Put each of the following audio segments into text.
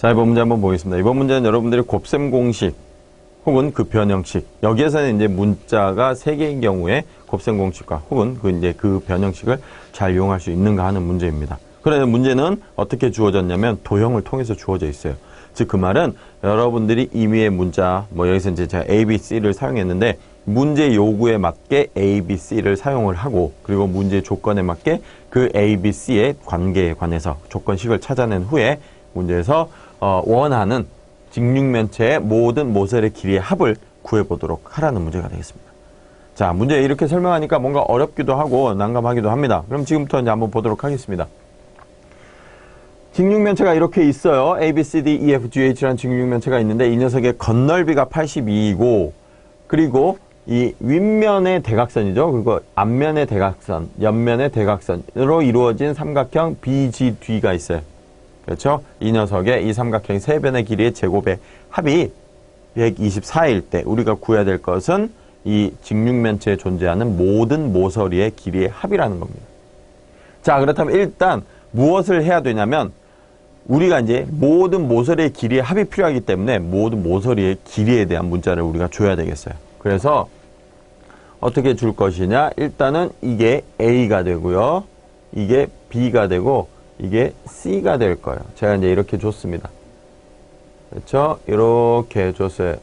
자, 이번 문제 한번 보겠습니다. 이번 문제는 여러분들이 곱셈 공식 혹은 그 변형식 여기에서는 이제 문자가 세 개인 경우에 곱셈 공식과 혹은 그 이제 그 변형식을 잘 이용할 수 있는가 하는 문제입니다. 그런데 문제는 어떻게 주어졌냐면 도형을 통해서 주어져 있어요. 즉 그 말은 여러분들이 임의의 문자 뭐 여기서 이제 제가 A, B, C를 사용했는데 문제 요구에 맞게 A, B, C를 사용을 하고 그리고 문제 조건에 맞게 그 A, B, C의 관계에 관해서 조건식을 찾아낸 후에 문제에서 어, 원하는 직육면체의 모든 모서리의 길이의 합을 구해보도록 하라는 문제가 되겠습니다. 자, 문제 이렇게 설명하니까 뭔가 어렵기도 하고 난감하기도 합니다. 그럼 지금부터 이제 한번 보도록 하겠습니다. 직육면체가 이렇게 있어요. A, B, C, D, E, F, G, H라는 직육면체가 있는데 이 녀석의 건널비가 82이고 그리고 이 윗면의 대각선이죠. 그리고 앞면의 대각선, 옆면의 대각선으로 이루어진 삼각형 BGD가 있어요. 그렇죠? 이 녀석의 이 삼각형 세 변의 길이의 제곱의 합이 124일 때 우리가 구해야 될 것은 이 직육면체에 존재하는 모든 모서리의 길이의 합이라는 겁니다. 자, 그렇다면 일단 무엇을 해야 되냐면 우리가 이제 모든 모서리의 길이의 합이 필요하기 때문에 모든 모서리의 길이에 대한 문자를 우리가 줘야 되겠어요. 그래서 어떻게 줄 것이냐? 일단은 이게 A가 되고요. 이게 B가 되고 이게 C가 될 거예요. 제가 이제 이렇게 줬습니다. 그렇죠? 이렇게 줬어요.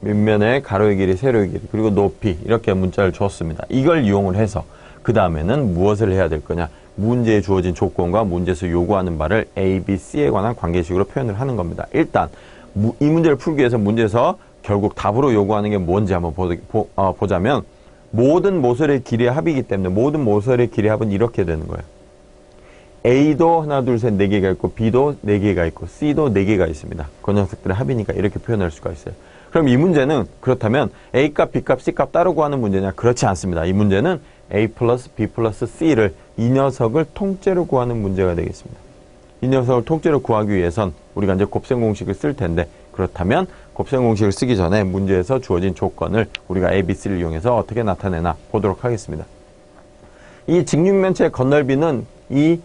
밑면에 가로의 길이, 세로의 길이, 그리고 높이 이렇게 문자를 줬습니다. 이걸 이용을 해서 그 다음에는 무엇을 해야 될 거냐? 문제에 주어진 조건과 문제에서 요구하는 바를 A, B, C에 관한 관계식으로 표현을 하는 겁니다. 일단 이 문제를 풀기 위해서 문제에서 결국 답으로 요구하는 게 뭔지 한번 보, 어, 보자면 모든 모서리의 길이의 합이기 때문에 모든 모서리의 길이의 합은 이렇게 되는 거예요. A도 하나, 둘, 셋, 네 개가 있고 B도 네 개가 있고 C도 네 개가 있습니다. 그 녀석들의 합이니까 이렇게 표현할 수가 있어요. 그럼 이 문제는 그렇다면 A값, B값, C값 따로 구하는 문제냐? 그렇지 않습니다. 이 문제는 A 플러스 B 플러스 C를 이 녀석을 통째로 구하는 문제가 되겠습니다. 이 녀석을 통째로 구하기 위해선 우리가 이제 곱셈 공식을 쓸 텐데 그렇다면 곱셈 공식을 쓰기 전에 문제에서 주어진 조건을 우리가 A, B, C를 이용해서 어떻게 나타내나 보도록 하겠습니다. 이 직육면체의 건널비는 이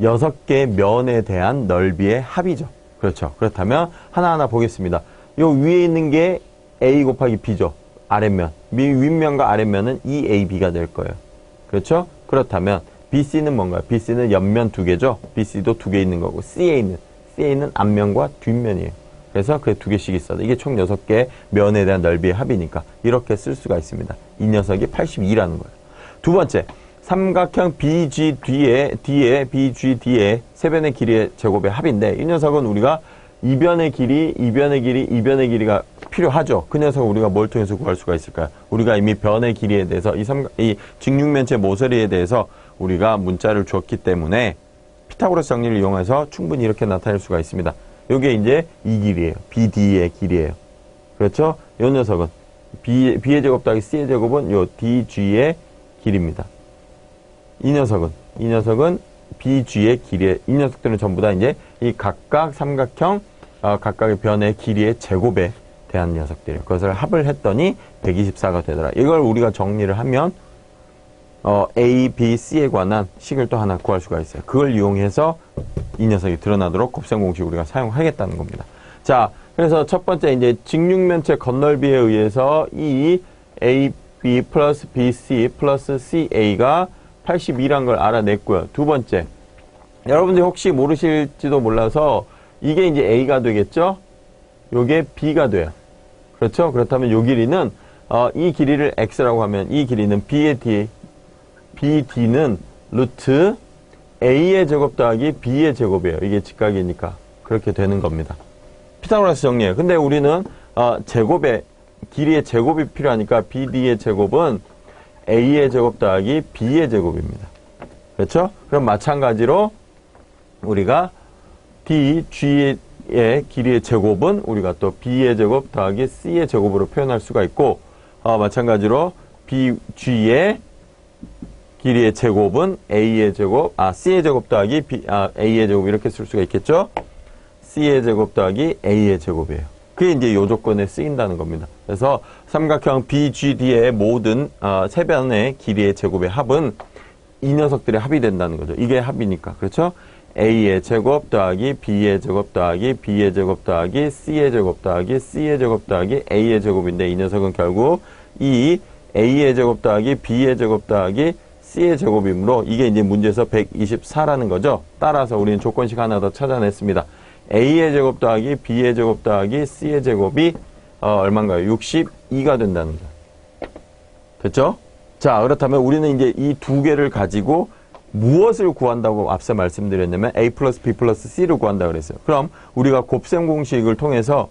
여섯 개의 면에 대한 넓이의 합이죠. 그렇죠. 그렇다면 하나하나 보겠습니다. 요 위에 있는 게 A 곱하기 B죠. 아랫면. 윗면과 아랫면은 2AB가 될 거예요. 그렇죠? 그렇다면 BC는 뭔가요? BC는 옆면 두 개죠. BC도 두 개 있는 거고 CA는 CA는 앞면과 뒷면이에요. 그래서 그 두 개씩 있어도 이게 총 6개 면에 대한 넓이의 합이니까 이렇게 쓸 수가 있습니다. 이 녀석이 82라는 거예요. 두 번째, 삼각형 BGD의 D의 BGD의 세 변의 길이의 제곱의 합인데 이 녀석은 우리가 이변의 길이, 이변의 길이, 이변의 길이가 필요하죠. 그 녀석을 우리가 뭘 통해서 구할 수가 있을까요? 우리가 이미 변의 길이에 대해서 이, 삼, 이 직육면체 모서리에 대해서 우리가 문자를 줬기 때문에 피타고라스 정리를 이용해서 충분히 이렇게 나타낼 수가 있습니다. 요게 이제 이 길이에요. BD의 길이에요. 그렇죠? 요 녀석은 B, B의 제곱 더하기 C의 제곱은 요 DG의 길입니다. 이 녀석은 이 녀석은 BG의 길이 이 녀석들은 전부 다 이제 이 각각 삼각형 어, 각각의 변의 길이의 제곱에 대한 녀석들이에요. 그것을 합을 했더니 124가 되더라. 이걸 우리가 정리를 하면 어, A, B, C에 관한 식을 또 하나 구할 수가 있어요. 그걸 이용해서 이 녀석이 드러나도록 곱셈 공식 우리가 사용하겠다는 겁니다. 자, 그래서 첫 번째 이제 직육면체 건널비에 의해서 이 A, B 플러스 B, C 플러스 C, A가 82란 걸 알아냈고요. 두 번째, 여러분들 혹시 모르실지도 몰라서 이게 이제 A가 되겠죠? 요게 B가 돼요. 그렇죠? 그렇다면 요 길이는 어, 이 길이를 X라고 하면 이 길이는 B의 D, BD는 루트 A의 제곱 더하기 B의 제곱이에요. 이게 직각이니까 그렇게 되는 겁니다. 피타고라스 정리예요. 근데 우리는 어, 제곱의 길이의 제곱이 필요하니까 BD의 제곱은 A의 제곱 더하기 B의 제곱입니다. 그렇죠? 그럼 마찬가지로 우리가 D, G의 길이의 제곱은 우리가 또 B의 제곱 더하기 C의 제곱으로 표현할 수가 있고 어, 마찬가지로 B, G의 길이의 제곱은 A의 제곱, 아, C의 제곱 더하기 B, 아, A의 제곱 이렇게 쓸 수가 있겠죠? C의 제곱 더하기 A의 제곱이에요. 그게 이제 요 조건에 쓰인다는 겁니다. 그래서 삼각형 BGD의 모든 어, 세 변의 길이의 제곱의 합은 이 녀석들의 합이 된다는 거죠. 이게 합이니까. 그렇죠? A의 제곱 더하기 B의 제곱 더하기 B의 제곱 더하기 C의 제곱 더하기 C의 제곱 더하기 A의 제곱인데 이 녀석은 결국 이 A의 제곱 더하기 B의 제곱 더하기 C의 제곱이므로 이게 이제 문제에서 124라는 거죠. 따라서 우리는 조건식 하나 더 찾아냈습니다. A의 제곱 더하기 B의 제곱 더하기 C의 제곱이 어, 얼마인가요? 62가 된다는 거. 됐죠? 자, 그렇다면 우리는 이제 이 두 개를 가지고 무엇을 구한다고 앞서 말씀드렸냐면 A 플러스 B 플러스 C를 구한다고 그랬어요. 그럼 우리가 곱셈 공식을 통해서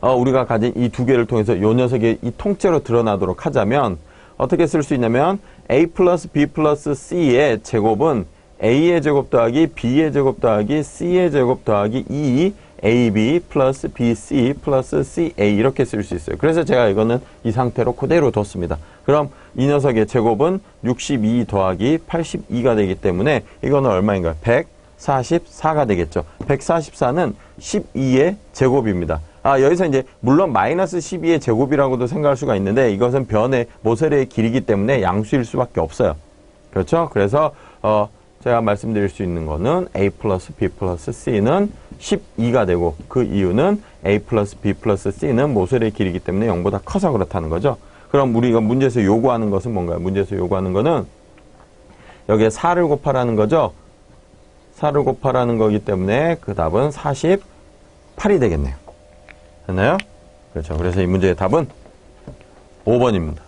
어, 우리가 가진 이 두 개를 통해서 요 녀석이 이 통째로 드러나도록 하자면 어떻게 쓸 수 있냐면 A 플러스 B 플러스 C의 제곱은 A의 제곱 더하기 B의 제곱 더하기 C의 제곱 더하기 2 AB 플러스 BC 플러스 CA 이렇게 쓸 수 있어요. 그래서 제가 이거는 이 상태로 그대로 뒀습니다. 그럼 이 녀석의 제곱은 62 더하기 82가 되기 때문에 이거는 얼마인가요? 144가 되겠죠. 144는 12의 제곱입니다. 아, 여기서 이제 물론 마이너스 12의 제곱이라고도 생각할 수가 있는데 이것은 변의 모세례의 길이기 때문에 양수일 수밖에 없어요. 그렇죠? 그래서 어 제가 말씀드릴 수 있는 거는 A 플러스 B 플러스 C는 12가 되고 그 이유는 A 플러스 B 플러스 C는 모세례의 길이기 때문에 0보다 커서 그렇다는 거죠. 그럼 우리가 문제에서 요구하는 것은 뭔가요? 문제에서 요구하는 거는 여기에 4를 곱하라는 거죠. 4를 곱하라는 거기 때문에 그 답은 48이 되겠네요. 됐나요? 그렇죠. 그래서 이 문제의 답은 5번입니다.